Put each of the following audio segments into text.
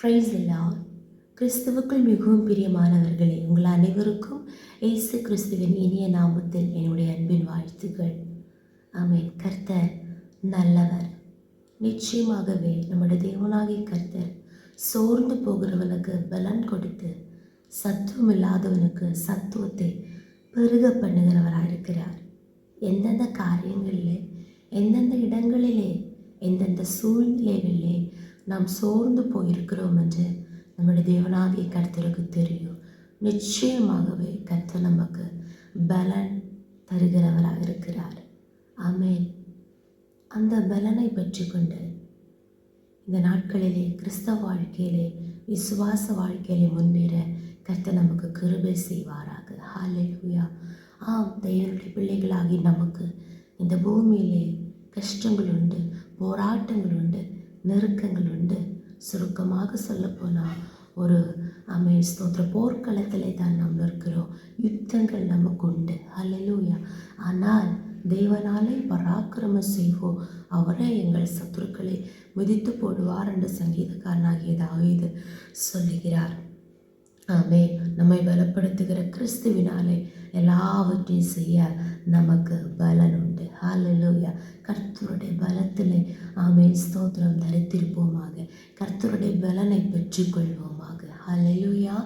Price இல்லா கிறிஸ்துவுக்குள் மிகவும் பிரியமானவர்களே உங்கள் அனைவருக்கும் இயேசு கிறிஸ்துவின் இனிய நாமத்தில் என்னுடைய அன்பின் வாழ்த்துக்கள். ஆமென். கர்த்தர் நல்லவர். நிச்சயமாகவே நம்முடைய தேவனாகிய கர்த்தர் சோர்ந்து போகிறவனுக்கு பலன் கொடுத்து சத்துவம் இல்லாதவனுக்கு சத்துவத்தை பெருக பண்ணுகிறவராக இருக்கிறார் எந்தெந்த காரியங்களிலே எந்தெந்த இடங்களிலே எந்தெந்த சூழ்நிலைகளிலே நாம் சோர்ந்து போயிருக்கிறோம் என்று நம்முடைய தேவனாகிய கருத்தருக்கு தெரியும். நிச்சயமாகவே கர்த்தர் நமக்கு பலன் தருகிறவராக இருக்கிறார். ஆமென். அந்த பலனை பற்றி கொண்டு இந்த நாட்களிலே கிறிஸ்தவ வாழ்க்கையிலே விசுவாச வாழ்க்கையிலே முன்னேற கர்த்தர் நமக்கு கிருபை செய்வாராக. ஹalleluya ஆம் தேவனுடைய பிள்ளைகளாகி நமக்கு இந்த பூமியிலே கஷ்டங்கள் உண்டு போராட்டங்கள் உண்டு. நெருக்கங்கள் உண்டு. சுருக்கமாக சொல்லப்போனால் ஒரு அமை ஸ்தோத்திர போர்க்களத்தில் தான் நாம் இருக்கிறோம் யுத்தங்கள் நமக்கு உண்டு. அல்லலூயா ஆனால் தேவனாலே பராக்கிரமம் செய்வோம். அவரே எங்கள் சத்துருக்களை மிதித்து போடுவார் என்று சங்கீதக்காரனாகிய தாவீது சொல்லுகிறார். ஆமே நம்மை பலப்படுத்துகிற கிறிஸ்துவினாலே எல்லாவற்றையும் செய்ய நமக்கு பலன் உண்டு ஹாலலூயா கர்த்தருடைய பலத்திலே ஆமே ஸ்தோத்திரம். தரித்திருப்போமாக. கர்த்தருடைய பலனை பெற்றுக்கொள்வோமாக. ஹாலலூயா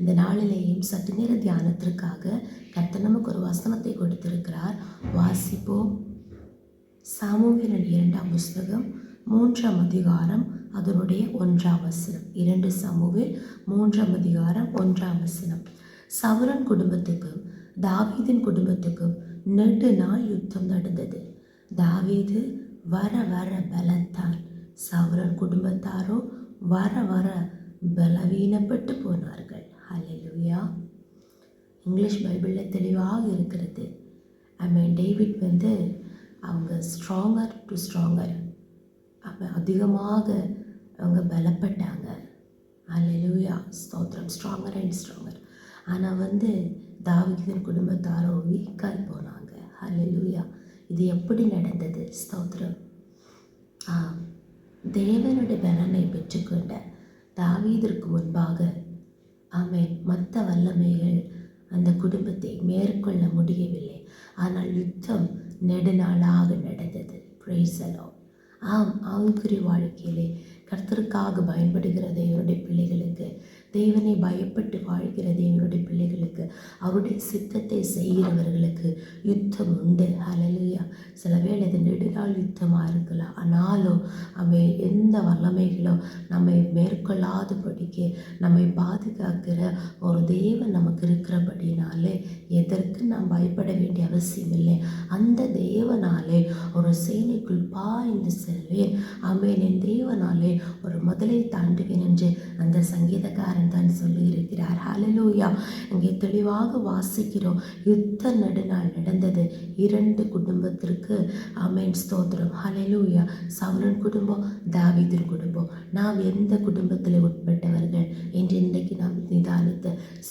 இந்த நாளிலேயும் சற்று நேர தியானத்திற்காக கர்த்தர் நமக்கு ஒரு வசனத்தை கொடுத்திருக்கிறார். வாசிப்போம். சாமுவேலன் இரண்டாம் புஸ்தகம் மூன்றாம் அதிகாரம் அதனுடைய ஒன்றாம் வசனம். இரண்டு சமூவில் மூன்றாம் அதிகாரம் ஒன்றாம் வசனம். சவுரன் குடும்பத்துக்கும் தாவீதின் குடும்பத்துக்கும் நெடு நாள் யுத்தம் நடந்தது. தாவீது வர வர பலத்தான். சவுரன் குடும்பத்தாரோ வர வர பலவீனப்பட்டு போனார்கள். ஹலெலுயா இங்கிலீஷ் பைபிளில் தெளிவாக இருக்கிறது. ஐ டேவிட் வந்து அவங்க ஸ்ட்ராங்கர் டு ஸ்ட்ராங்கர் அவன் அதிகமாக அவங்க பலப்பட்டாங்க. அல்லேலூயா ஸ்தோத்திரம். ஸ்ட்ராங்கர் அண்ட் ஸ்ட்ராங்கர் ஆனால் வந்து தாவிதின் குடும்பத்தாரோ வீக்காய் போனாங்க. அல்லேலூயா இது எப்படி நடந்தது? ஸ்தோத்திரம். தேவனுடைய பலனை பெற்றுக்கொண்ட தாவீதிற்கு முன்பாக அவன் மற்ற வல்லமைகள் அந்த குடும்பத்தை மேற்கொள்ள முடியவில்லை. ஆனால் யுத்தம் நெடுநாளாக நடந்தது. பிரேசலோ ஆம் ஆவிக்குரிய வாழ்க்கையிலே கர்த்தருக்காக பயன்படுகிற தேவனுடைய பிள்ளைகளுக்கு தேவனை பயப்பட்டு வாழ்கிற தேவனுடைய பிள்ளைகளுக்கு. அவருடைய சித்தத்தை செய்கிறவர்களுக்கு யுத்தம் உண்டு. அலலியா சில வேளை இது நெடுநாள் யுத்தமாக இருக்கலாம். ஆனாலும் அவை எந்த வல்லமைகளோ நம்மை மேற்கொள்ளாதபடிக்கு நம்மை பாதுகாக்கிற ஒரு தேவன் நமக்கு இருக்கிறபடினாலே எதற்கு நாம் பயப்பட வேண்டிய அவசியம் இல்லை. அந்த தேவனாலே ஒரு சேனைக்குள் பாய்ந்து செல்வேன். ஆமென். என் தேவனாலே ஒரு முதலை தாண்டுவேன் என்று அந்த சங்கீதக்காரன் தான் சொல்லியிருக்கிறார். அலலூயா இங்கே தெளிவாக வாசிக்கிறோம். யுத்த நடுநாள் நடந்தது. இரண்டு குடும்பத்திற்கு ஆமென். ஸ்தோத்திரம். ஹலலூயா சவுலன் குடும்பம் தாவீதின் குடும்பம். நாம் எந்த குடும்பத்தில் உட்பட்டவர்கள்? என்று இன்றைக்கு நாம்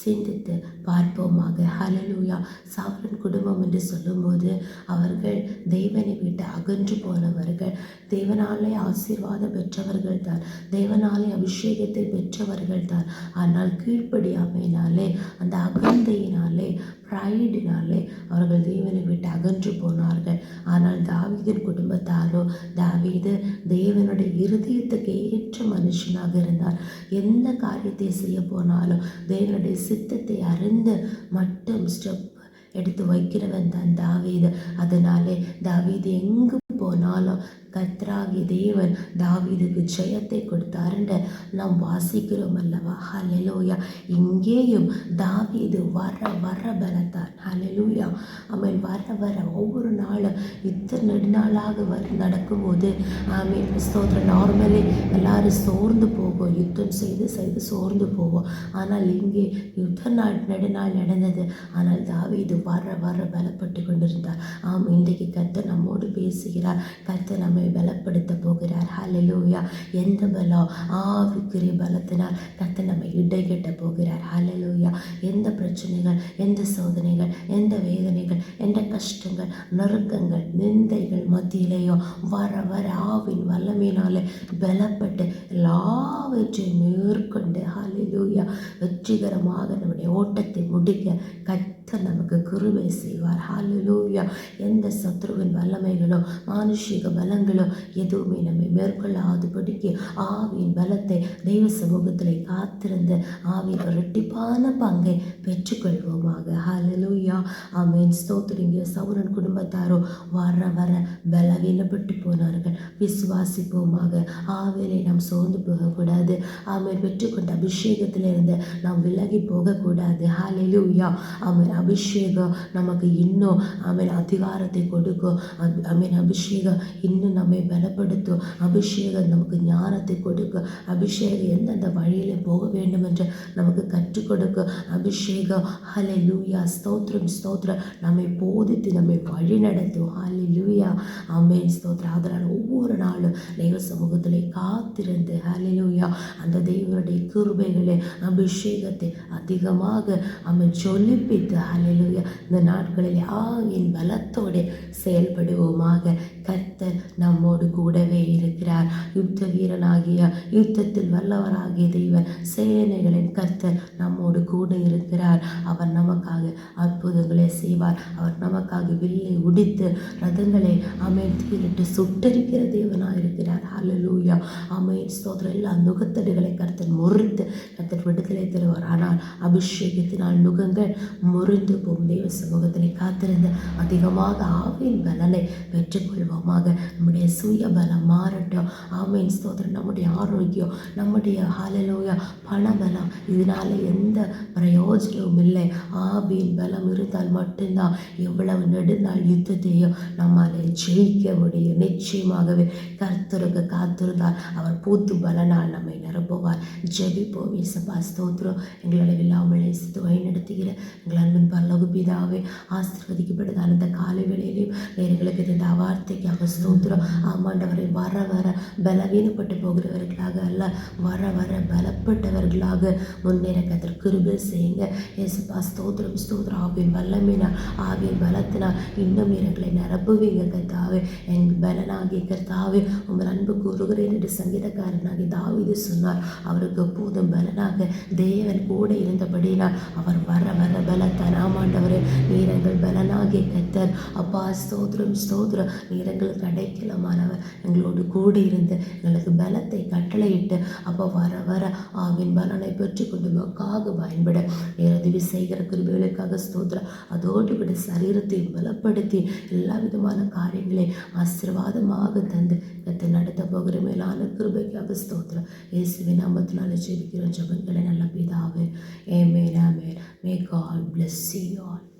சிந்தித்து பார்ப்போமாக. ஹலலூயா சாவரன் குடும்பம் என்று சொல்லும்போது அவர்கள் தேவனை விட்டு அகன்று போனவர்கள் தேவனாலே ஆசீர்வாதம் பெற்றவர்கள் தான் தேவனாலே அபிஷேகத்தை பெற்றவர்கள் தான். ஆனால் கீழ்ப்படியாமையினாலே அந்த அகந்தையினாலே ப்ரைடினாலே அவர்கள் தேவனை விட்டு அகன்று போனார்கள். ஆனால் தாவீதின் குடும்பத்தாரோ தாவீது தேவனுடைய இருதயத்துக்கு ஏற்ற மனுஷனாக இருந்தார். எந்த காரியத்தை செய்ய போனாலும் தேவனுடைய சித்தத்தை அறிந்து மட்டும் ஸ்டெப் எடுத்து வைக்கிறவன் தான் தாவீது. அதனாலே தாவீது எங்கு போனாலும் கத்ராகி தேவன் தாவீதுக்கு ஜெயத்தை கொடுத்தாருன்ற நாம் வாசிக்கிறோம் அல்லவா? ஹலெலூயா இங்கேயும் தாவீது வர வர பலத்தான் ஹலலூயா அவன் வர வர ஒவ்வொரு நாளும் இத்தனை நெடுநாளாக வர நடக்கும்போது ஆமீன். ஸ்தோத்திர நார்மலி எல்லாரும் சோர்ந்து போகும். யுத்தம் செய்து செய்து சோர்ந்து போவோம் ஆனால் இங்கே யுத்த நாள் நெடுநாள் நடந்தது. ஆனால் தாவீது வர வர பலப்பட்டு கொண்டிருந்தார். ஆம் இன்றைக்கு கத்தை நம்மோடு பேசுகிறார். கத்தை நம்மை நம்மை பலப்படுத்த போகிறார். ஹலலூயா எந்த பலம் ஆவிக்குரிய பலத்தினால் கத்த நம்மை இடைகட்ட போகிறார். ஹலலூயா எந்த பிரச்சனைகள் எந்த சோதனைகள் எந்த வேதனைகள் எந்த கஷ்டங்கள் நறுக்கங்கள் நிந்தைகள் மத்தியிலேயோ வர வர ஆவின் வல்லமையினாலே பலப்பட்டு எல்லாவற்றையும் மேற்கொண்டு ஹலலூயா வெற்றிகரமாக நம்முடைய ஓட்டத்தை முடிக்க கத்தர் நமக்கு கிருபை செய்வார். ஹாலலூயா எந்த சத்ருவின் வல்லமைகளோ மானுஷிக பலங்களோ எதுவுமே நம்மை மேற்கொள்ளாதபடிக்கு ஆவியின் பலத்தை தெய்வ சமூகத்தில் காத்திருந்து ஆவியின் இரட்டிப்பான பங்கை பெற்றுக்கொள்வோமாக. ஹாலலூயா ஆமீன். ஸ்தோத்திரிங்க. சவுரன் குடும்பத்தாரோ வர வர பலவீனப்பட்டு போனார்கள். விசுவாசிப்போமாக. ஆவிலே நாம் சோர்ந்து போகக்கூடாது. ஆமை பெற்றுக்கொண்ட அபிஷேகத்திலிருந்து நாம் விலகி போகக்கூடாது. ஹாலலூயா ஆமீன். அபிஷேகம் நமக்கு இன்னும் ஆமீன் அதிகாரத்தை கொடுக்கும். ஆமீன் அபிஷேகம் இன்னும் நம்மை பலப்படுத்தும். அபிஷேகம் நமக்கு ஞானத்தை கொடுக்கும். அபிஷேகம் எந்தெந்த வழியில் போக வேண்டும் என்று நமக்கு கற்றுக் கொடுக்கும். அபிஷேகம் ஹலை லூயா ஸ்தோத்ரம் ஸ்தோத்திரம். நம்மை போதித்து நம்மை வழி நடத்தும் ஹalleluya ஆமென் ஸ்தோத்திரம். அதனால் ஒவ்வொரு நாளும் தெய்வ சமூகத்தில் காத்திருந்து ஹalleluya அந்த தெய்வனுடைய கிருபைகளை அபிஷேகத்தை அதிகமாக அவன் சொல்லிப்பித்து ஹalleluya. இந்த நாட்களில் ஆவியின் பலத்தோடு செயல்படுவோமாக. கர்த்தர் நம்மோடு கூடவே இருக்கிறார். யுத்த வீரனாகிய யுத்தத்தில் வல்லவராகிய தெய்வன் சேனைகளின் கர்த்தர் நம்மோடு கூட இருக்கிறார். அவர் நமக்காக அற்புதங்களை செய்வார். அவர் நமக்காக வில்லை உடித்து ரதங்களை அமைத்து சுட்டரிக்கிற தேவனாக இருக்கிறார். ஹalleluya. அமை ஸ்தோத்திரம். எல்லா நுகத்தடுகளை கர்த்தர் முறித்து கர்த்தர் விடுதலை தருவார். ஆனால் அபிஷேகத்தினால் நுகங்கள் முறிந்து போகும் தேவ சமூகத்திலே காத்திருந்து அதிகமாக ஆவியின் பலனை பெற்றுக்கொள்வோமாக. நம்முடைய சுய பலம் மாறட்டும். ஆமையின் ஸ்தோத்திரம். நம்முடைய ஆரோக்கியம் நம்முடைய ஹாலலோயா பணபலம். இதனால் இதனால எந்த பிரயோஜனமும் இல்லை. ஆவியின் பலம் இருந்தால் மட்டும்தான் எவ்வளவு நெடுநாள் யுத்தத்தையும் நம்மால் ஜெயிக்க முடியும். நிச்சயமாகவே கர்த்தருக்கு காத்திருந்தால் அவர் பூத்து பலனால் நம்மை நிரப்புவார். ஜெபிப்போம். இசப்பா ஸ்தோத்திரம். எங்களை இல்லாமல் நேசித்து வழிநடத்துகிற எங்கள் அன்பின் பிதாவே ஆசீர்வதிக்கப்பட்டது அந்த காலை வேளையிலையும் நேர்களுக்கு இந்த வார்த்தைக்காக ஸ்தோத்திரம் ஆமாண்டவரை வர வர பலவீனப்பட்டு போகிறவர்களாக அல்ல வர வர பலப்பட்டவர்களாக முன்னேற கத்தர் கிருபை செய்யுங்க ஏசுப்பா ஸ்தோத்திரம் ஸ்தோத்திரம் ஆவின் வல்லமினால் ஆவின் பலத்தினால் இன்னும் எங்களை நிரப்புவீங்க கர்த்தாவே என் பலனாகிய கர்த்தாவே உங்கள் அன்பு கூறுகிறேன் என்று சங்கீதக்காரனாகி தாவிது சொன்னார் அவருக்கு எப்போதும் பலனாக தேவன் கூட இருந்தபடினால் அவர் வர வர பலத்தான் ஆமாண்டவரே நீரங்கள் பலனாகிய கத்தர் அப்பா ஸ்தோத்ரம் ஸ்தோத்திரம். நீரங்களுக்கு அடைக்கலமானவர் எங்களோடு கூடி இருந்து எங்களுக்கு பலத்தை கட்டளையிட்டு அப்போ வர வர ஆவின் பலனை பெற்றுக்கொண்டு மக்காக பயன்பட. உதவி செய்கிற கிருபிகளுக்காக ஸ்தோத்திரம். அதோடு விட சரீரத்தையும் பலப்படுத்தி எல்லா விதமான காரியங்களை ஆசீர்வாதமாக தந்து கத்தை நடத்த போகிற மேலான கிருபைக்காக ஸ்தோத்திரம். இயேசுவின் நாமத்தினால ஜெபிக்கிறோம். ஜபங்களை நல்ல பிதாவே. ஏமேன் ஆமேன் may God bless you all